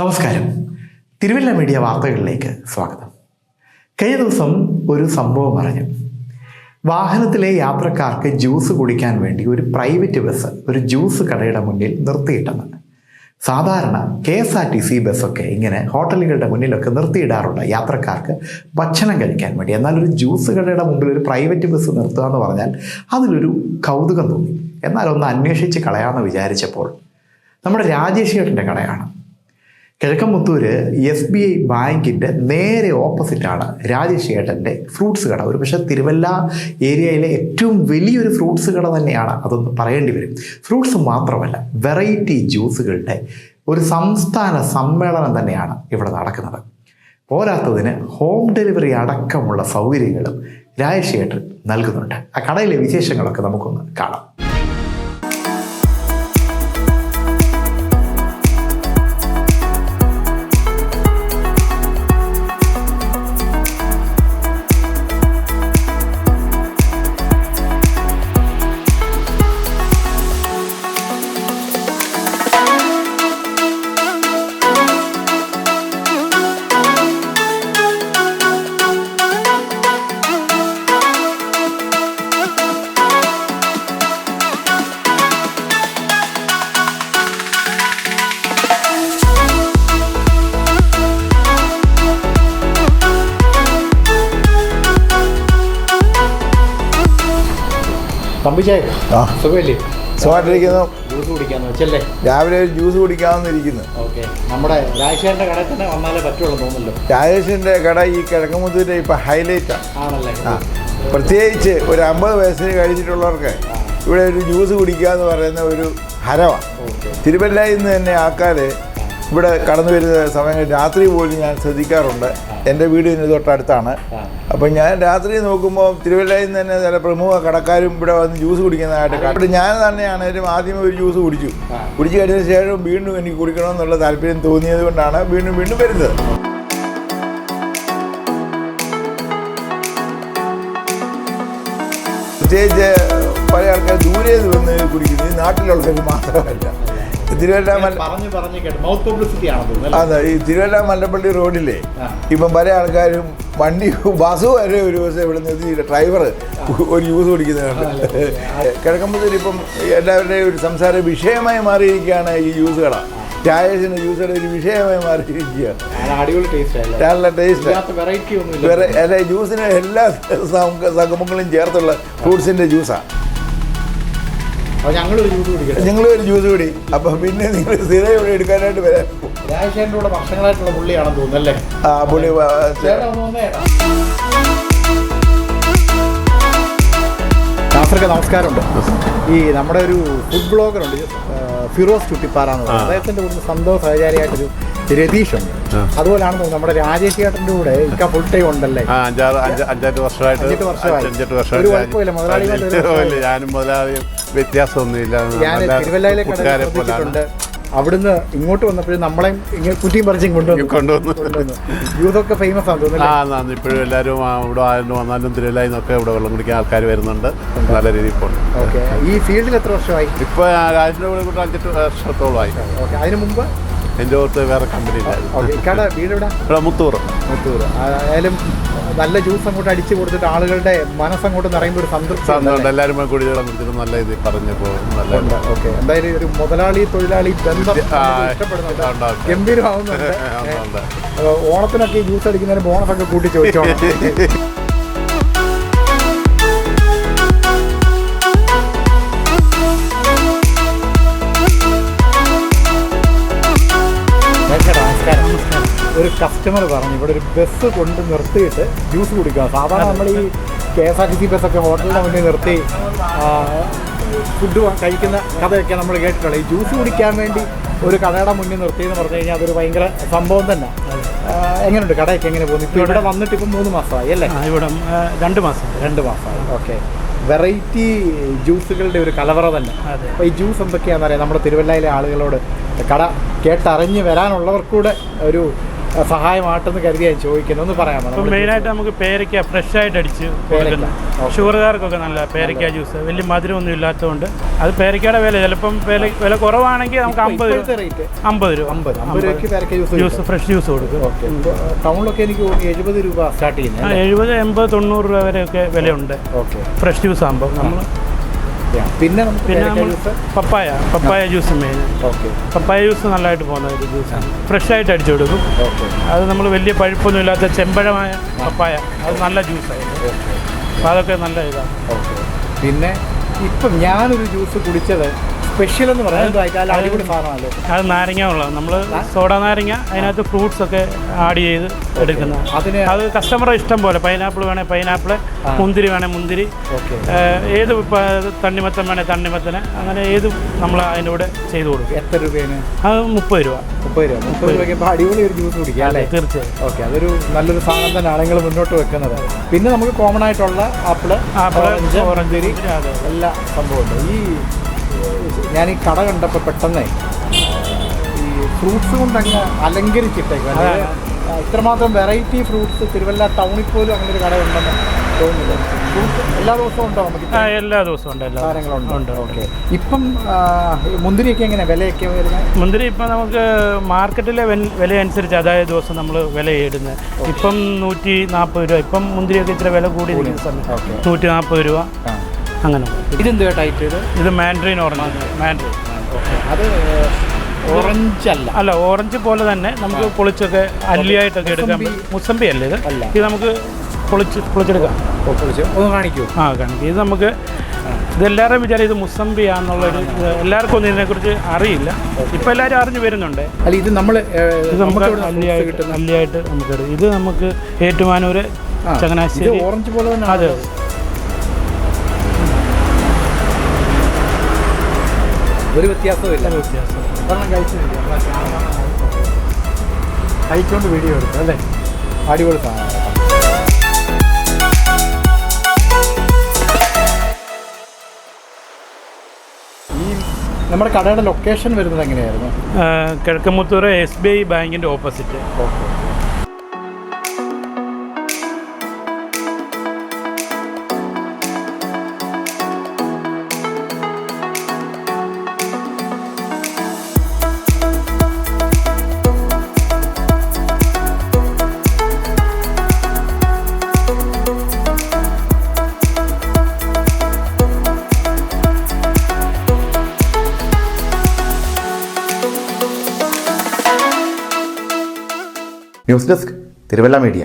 നമസ്കാരം. തിരുവല്ല മീഡിയ വാർത്തകളിലേക്ക് സ്വാഗതം. കഴിഞ്ഞ ദിവസം ഒരു സംഭവം പറഞ്ഞു. വാഹനത്തിലെ യാത്രക്കാർക്ക് ജ്യൂസ് കുടിക്കാൻ വേണ്ടി ഒരു പ്രൈവറ്റ് ബസ് ഒരു ജ്യൂസ് കടയുടെ മുന്നിൽ നിർത്തിയിട്ടെന്ന് സാധാരണ K S R T C ബസ്സൊക്കെ ഇങ്ങനെ ഹോട്ടലുകളുടെ മുന്നിലൊക്കെ നിർത്തിയിടാറുണ്ട് യാത്രക്കാർക്ക് ഭക്ഷണം കഴിക്കാൻ വേണ്ടി. എന്നാൽ ഒരു ജ്യൂസ് കടയുടെ മുമ്പിൽ ഒരു പ്രൈവറ്റ് ബസ് നിർത്തുക എന്ന് പറഞ്ഞാൽ അതിലൊരു കൗതുകം തോന്നി. എന്നാൽ ഒന്ന് അന്വേഷിച്ച് കളയാമെന്ന് വിചാരിച്ചപ്പോൾ നമ്മുടെ രാജേഷ് ചേട്ടന്റെ കടയാണ്. കിഴക്കമ്പത്തൂര് എസ് ബി ഐ ബാങ്കിന്റെ നേരെ ഓപ്പോസിറ്റാണ് രാജേഷ് ചേട്ടന്റെ ഫ്രൂട്ട്സ് കട. ഒരു പക്ഷേ തിരുവല്ല ഏരിയയിലെ ഏറ്റവും വലിയൊരു ഫ്രൂട്ട്സ് കട തന്നെയാണ് അതൊന്ന് പറയേണ്ടി വരും. ഫ്രൂട്ട്സ് മാത്രമല്ല വെറൈറ്റി ജ്യൂസുകളുടെ ഒരു സംസ്ഥാന സമ്മേളനം തന്നെയാണ് ഇവിടെ നടക്കുന്നത്. പോരാത്തതിന് ഹോം ഡെലിവറി അടക്കമുള്ള സൗകര്യങ്ങളും ചേട്ടൻ നൽകുന്നുണ്ട്. ആ കടയിലെ വിശേഷങ്ങളൊക്കെ നമുക്കൊന്ന് കാണാം. തമ്പിച്ചായ. ആ. സുഖമല്ലേ? സുഖമായിട്ടിരിക്കുന്നു. ജ്യൂസ് കുടിക്കാന്ന് വെച്ചല്ലേ? രാവിലെ ഒരു ജ്യൂസ് കുടിക്കാമെന്നിരിക്കുന്നു ഓക്കെ നമ്മുടെ രാജേഷന്റെ കടയിൽ തന്നെ വന്നാലേ പറ്റുള്ളൂ തോന്നുന്നല്ലോ രാജേഷിന്റെ കട ഈ കിഴക്കമുത്തൂരിലെ ഇപ്പൊ ഹൈലൈറ്റ് ആണല്ലേ? ആ. പ്രത്യേകിച്ച് ഒരു അമ്പത് വയസ്സിന് കഴിച്ചിട്ടുള്ളവർക്ക് ഇവിടെ ഒരു ജ്യൂസ് കുടിക്കുക എന്ന് പറയുന്ന ഒരു ഓക്കെ തിരുവല്ലയിൽ നിന്ന് തന്നെ ആൾക്കാർ ഇവിടെ കടന്നു വരുന്ന സമയങ്ങളിൽ രാത്രി പോലും ഞാൻ ശ്രദ്ധിക്കാറുണ്ട്. എന്റെ വീട് ഇതിന് തൊട്ടടുത്താണ്. അപ്പം ഞാൻ രാത്രി നോക്കുമ്പോൾ തിരുവല്ലയിൽ നിന്ന് തന്നെ ചില പ്രമുഖ കടക്കാരും ഇവിടെ വന്ന് ജ്യൂസ് കുടിക്കുന്നതായിട്ട് കണ്ടു ഞാൻ തന്നെയാണേലും ആദ്യമേ ഒരു ജ്യൂസ് കുടിച്ചു. കുടിച്ചു കഴിഞ്ഞതിന് ശേഷം വീണ്ടും എനിക്ക് കുടിക്കണമെന്നുള്ള താല്പര്യം തോന്നിയത് കൊണ്ടാണ് വീണ്ടും വീണ്ടും വരുന്നത്. പ്രത്യേകിച്ച് പല ആൾക്കാർ ദൂരെ നിന്ന് വന്ന് കുടിക്കുന്നു ഈ നാട്ടിലുള്ളവർ മാത്രമല്ല. അതെ ഈ തിരുവല്ല മല്ലപ്പള്ളി റോഡിലെ. ഇപ്പം പല ആൾക്കാരും വണ്ടി ബസ് വരെ ഒരു ദിവസം ഇവിടെ നിന്ന് ഡ്രൈവർ ഒരു യൂസ് കുടിക്കുന്നുണ്ട് കിഴക്കമ്പത്തൂർ ഇപ്പം എല്ലാവരുടെയും ഒരു സംസാര വിഷയമായി മാറിയിരിക്കുകയാണ് ഈ യൂസ് കട ചായസിന് യൂസ് കട ഒരു വിഷയമായി മാറിയിരിക്കുകയാണ്. ടേസ്റ്റ് അല്ലേ നല്ല ടേസ്റ്റ് ജ്യൂസിന് എല്ലാ സംഗമങ്ങളും ചേർത്തുള്ള ഫ്രൂട്ട്സിന്റെ ജ്യൂസാണ് ഞങ്ങളൊരു ജ്യൂസ് കുടിക്കട്ടെ. ജ്യൂസ് കുടി. അപ്പം പിന്നെ നിങ്ങൾ സ്ഥിരം ഇവിടെ എടുക്കാനായിട്ട് വരാം. ഭക്ഷണങ്ങളായിട്ടുള്ള കൂടെ വർഷങ്ങളായിട്ടുള്ള പുള്ളിയാണെന്ന് തോന്നുന്നു അല്ലേ? ആ പുള്ളി ചേട്ടാ നാസർക്ക് നമസ്കാരമുണ്ട്. ഈ നമ്മുടെ ഒരു ഫുഡ് ബ്ലോഗറുണ്ട് ഫിറോസ് ചുട്ടിപ്പാറ എന്ന് പറയുന്നത്. അദ്ദേഹത്തിന്റെ കൂടെ സന്തോഷ സഹചാരിയായിട്ടൊരു രതീഷ് ഉണ്ട് അതുപോലെയാണ് നമ്മുടെ രാജേഷ് ചേട്ടന്റെ കൂടെ ഇക്ക ഫുൾ ടൈം ഉണ്ടല്ലേ? അഞ്ചെട്ട് വർഷമായിട്ട് അഞ്ചെട്ട് വർഷമായിട്ട് ഞാനും മുതലാളിയും വ്യത്യാസമൊന്നുമില്ല. ഞാൻ നല്ല അവിടുന്ന് ഇങ്ങോട്ട് വന്നപ്പോഴും നമ്മളെയും ഇങ്ങനെ കുറ്റിയും പറിച്ചും കൊണ്ടുവന്നു. കൊണ്ടുവന്നു. യൂതൊക്കെ ഫേമസ് ആണ് തോന്നുന്നു ആ നന്ദി. ഇപ്പോഴും എല്ലാവരും ഇവിടെ ആയിരുന്നു വന്നാലും തിരുവല്ലായി നിന്നൊക്കെ ഇവിടെ വെള്ളം കുടിക്കാൻ ആൾക്കാർ വരുന്നുണ്ട്. നല്ല രീതിയിൽ പോകുന്നു ഓക്കെ. ഈ ഫീൽഡിൽ എത്ര വർഷമായി? ഇപ്പോൾ രാജന്റെ കൂടെ കൂടെ അഞ്ചെട്ട് വർഷത്തോളമായി. ഓക്കെ. അതിനു മുമ്പ്? എന്റെ ഓർത്ത് വേറെ കമ്പനി ഇവിടെ മുത്തൂർ. മുത്തൂർ. ആയാലും നല്ല ജ്യൂസ് അങ്ങോട്ട് അടിച്ചു കൊടുത്തിട്ട് ആളുകളുടെ മനസ്സങ്ങോട്ട് നിറയുമ്പോൾ ഒരു സംതൃപ്തി എല്ലാവരും കൂടി നല്ല ഇത് പറഞ്ഞപ്പോൾ നല്ല ഓക്കെ. എന്തായാലും ഒരു മുതലാളി തൊഴിലാളി ബന്ധം ഇഷ്ടപ്പെടുന്നുണ്ട്. ഗംഭീരമാവുന്നുണ്ട്. ഓണത്തിനൊക്കെ ഈ ജ്യൂസ് അടിക്കുന്നതിന് ബോണസ് ഒക്കെ കൂട്ടി ചോദിച്ചോണം. കസ്റ്റമർ പറഞ്ഞു ഇവിടെ ഒരു ബസ് കൊണ്ട് നിർത്തിയിട്ട് ജ്യൂസ് കുടിക്കുക. സാധാരണ നമ്മൾ ഈ K S R T C ബസ്സൊക്കെ ഹോട്ടലിന് മുന്നിൽ നിർത്തി ഫുഡ് കഴിക്കുന്ന കഥയൊക്കെ നമ്മൾ കേട്ടിട്ടുള്ളത് ഈ ജ്യൂസ് കുടിക്കാൻ വേണ്ടി ഒരു കടയുടെ മുന്നിൽ നിർത്തി എന്ന് പറഞ്ഞു കഴിഞ്ഞാൽ അതൊരു ഭയങ്കര സംഭവം തന്നെ. എങ്ങനെയുണ്ട്? കടയൊക്കെ എങ്ങനെ പോകുന്നു? ഇപ്പോൾ ഇവിടെ വന്നിട്ട് ഇപ്പം മൂന്ന് മാസമായി അല്ലേ? ഇവിടെ രണ്ട് മാസം. രണ്ട് മാസമായി. ഓക്കെ. വെറൈറ്റി ജ്യൂസുകളുടെ ഒരു കലവറ തന്നെ. അപ്പോൾ ഈ ജ്യൂസ് എന്തൊക്കെയാണെന്ന് അറിയാം നമ്മുടെ തിരുവല്ലയിലെ ആളുകളോട് കട കേട്ടറിഞ്ഞ് വരാനുള്ളവർക്കൂടെ ഒരു ആ, സഹായമാട്ടെന്ന് കരുതി ഞാൻ ചോദിക്കുന്നത് ഒന്ന് പറയാമോ മെയിനായിട്ട് നമുക്ക് പേരയ്ക്ക ഫ്രഷ് ആയിട്ട് അടിച്ച് ഷുഗർകാർക്കൊക്കെ. ഷുഗറുകാർക്കൊക്കെ നല്ല പേരയ്ക്ക ജ്യൂസ് വലിയ മധുരമൊന്നും ഇല്ലാത്തതുകൊണ്ട് അത് പേരയ്ക്കയുടെ വില ചിലപ്പം വില വില കുറവാണെങ്കിൽ നമുക്ക് അമ്പത് രൂപ. അമ്പത് രൂപ അമ്പത് രൂപയ്ക്ക് ജ്യൂസ് ഫ്രഷ് ജ്യൂസ് കൊടുക്കും. ടൗണിലൊക്കെ എനിക്ക് എഴുപത് രൂപ സ്റ്റാർട്ട് ചെയ്യുന്നത് എഴുപത് എൺപത് തൊണ്ണൂറ് രൂപ വരെയൊക്കെ വിലയുണ്ട്. ഓക്കെ. ഫ്രഷ് ജ്യൂസ് ആകുമ്പോൾ നമ്മൾ പിന്നെ നമുക്ക് പിന്നെ നമ്മൾ papaya papaya juice main okay. Papaya juice നല്ലതായിട്ട് പോകുന്ന ഒരു ജ്യൂസാണ് ഫ്രഷ് ആയിട്ട് അടിച്ചു കൊടുക്കും. അത് നമ്മൾ വലിയ പഴുപ്പൊന്നും ഇല്ലാത്ത ചെമ്പഴമായ പപ്പായ. അത് നല്ല ജ്യൂസായിരുന്നു അപ്പോൾ അതൊക്കെ നല്ല ഇതാണ് ഓക്കെ. പിന്നെ ഇപ്പം ഞാനൊരു ജ്യൂസ് കുടിച്ചത് സ്പെഷ്യൽ എന്ന് അതിൽ അടിപൊളി സാധനമല്ലോ അത് നാരങ്ങ ഉള്ളത് നമ്മൾ സോഡ നാരങ്ങ അതിനകത്ത് ഫ്രൂട്ട്സ് ഒക്കെ ആഡ് ചെയ്ത് എടുക്കുന്ന. അതിന് അത് കസ്റ്റമറെ ഇഷ്ടം പോലെ. പൈനാപ്പിൾ വേണേൽ പൈനാപ്പിൾ മുന്തിരി വേണേൽ മുന്തിരി. ഏത് തണ്ണിമത്തൻ വേണേൽ തണ്ണിമത്തന് അങ്ങനെ ഏത് നമ്മൾ അതിന്റെ ചെയ്തു കൊടുക്കും. എത്ര രൂപയാണ്? അത് മുപ്പത് രൂപ. മുപ്പത് രൂപ. മുപ്പത് രൂപയ്ക്ക് അടിപൊളി ഒരു ജ്യൂസ് കുടിക്കാം അല്ലേ? തീർച്ചയായും. ഓക്കെ അതൊരു നല്ലൊരു സാധനം തന്നെയാണ് നിങ്ങൾ മുന്നോട്ട് വെക്കുന്നത്. പിന്നെ നമുക്ക് കോമൺ ആയിട്ടുള്ള ആപ്പിൾ ആപ്പിൾ ഓറഞ്ച് ഓറഞ്ച്, എല്ലാ സംഭവമുണ്ട്. ഈ ഞാൻ ഈ കട കണ്ടപ്പോൾ പെട്ടെന്ന് ഈ ഫ്രൂട്ട്സ് കൊണ്ട് അങ്ങ് അലങ്കരിച്ചിട്ടേക്കും. ഇത്രമാത്രം വെറൈറ്റി ഫ്രൂട്ട്സ് തിരുവല്ല ടൗണിൽ പോലും അങ്ങനെ ഒരു കട ഉണ്ടെന്ന് തോന്നുന്നില്ല. ഫ്രൂട്ട്സ് എല്ലാ ദിവസവും ഉണ്ടോ നമുക്ക് എല്ലാ ദിവസവും ഉണ്ട് എല്ലാ കാര്യങ്ങളും ഉണ്ട്. ഓക്കെ. ഇപ്പം മുന്തിരിയൊക്കെ എങ്ങനെ വിലയൊക്കെ വരുന്നത്? മുന്തിരി ഇപ്പം നമുക്ക് മാർക്കറ്റിലെ വില അനുസരിച്ച് അതായത് ദിവസം നമ്മൾ വില ഇടുന്നത്. ഇപ്പം നൂറ്റി നാൽപ്പത് രൂപ. ഇപ്പം മുന്തിരിയൊക്കെ ഇത്ര വില കൂടി നൂറ്റി നാൽപ്പത് രൂപ. അങ്ങനെ ഇതെന്ത് ടൈറ്റ് ഇത്? ഇത് മാൻഡ്രീൻ ഓറഞ്ച് മാൻഡ്രീൻ അത് ഓറഞ്ച് അല്ല. അല്ല ഓറഞ്ച് പോലെ തന്നെ നമുക്ക് പൊളിച്ചൊക്കെ അല്ലിയായിട്ടൊക്കെ എടുക്കാം. മുസമ്പി- അല്ല ഇത്? അല്ല. ഇത് നമുക്ക് പൊളിച്ച് പൊളിച്ചെടുക്കാം. പൊളിച്ച്. ഒന്ന് കാണിക്കൂ. ആ കാണിക്കും. ഇത് നമുക്ക് ഇതെല്ലാവരും വിചാരം ഇത് മുസമ്പിയാന്നുള്ളൊരു എല്ലാവർക്കും ഒന്നും ഇതിനെക്കുറിച്ച് അറിയില്ല. ഇപ്പം എല്ലാവരും അറിഞ്ഞു വരുന്നുണ്ട്. അല്ല ഇത് നമ്മൾ ഇത് നമുക്ക് അല്ലിയായിട്ട് അല്ലിയായിട്ട് നമുക്ക് ഇത് നമുക്ക് ഇത് ചങ്ങനാശ്ശേരി ഓറഞ്ച് പോലെ തന്നെ അതെ. ഒരു വ്യത്യാസം ഒരെണ്ണം കഴിച്ചിട്ടില്ല കഴിച്ചുകൊണ്ട് വീഡിയോ എടുക്കും അല്ലേ? അടിപൊളി സാധനം. ഈ നമ്മുടെ കടയുടെ ലൊക്കേഷൻ വരുന്നത് എങ്ങനെയായിരുന്നു? കിഴക്കമുത്തൂർ എസ് ബി ഐ ബാങ്കിന്റെ opposite okay news desk Thiruvalla media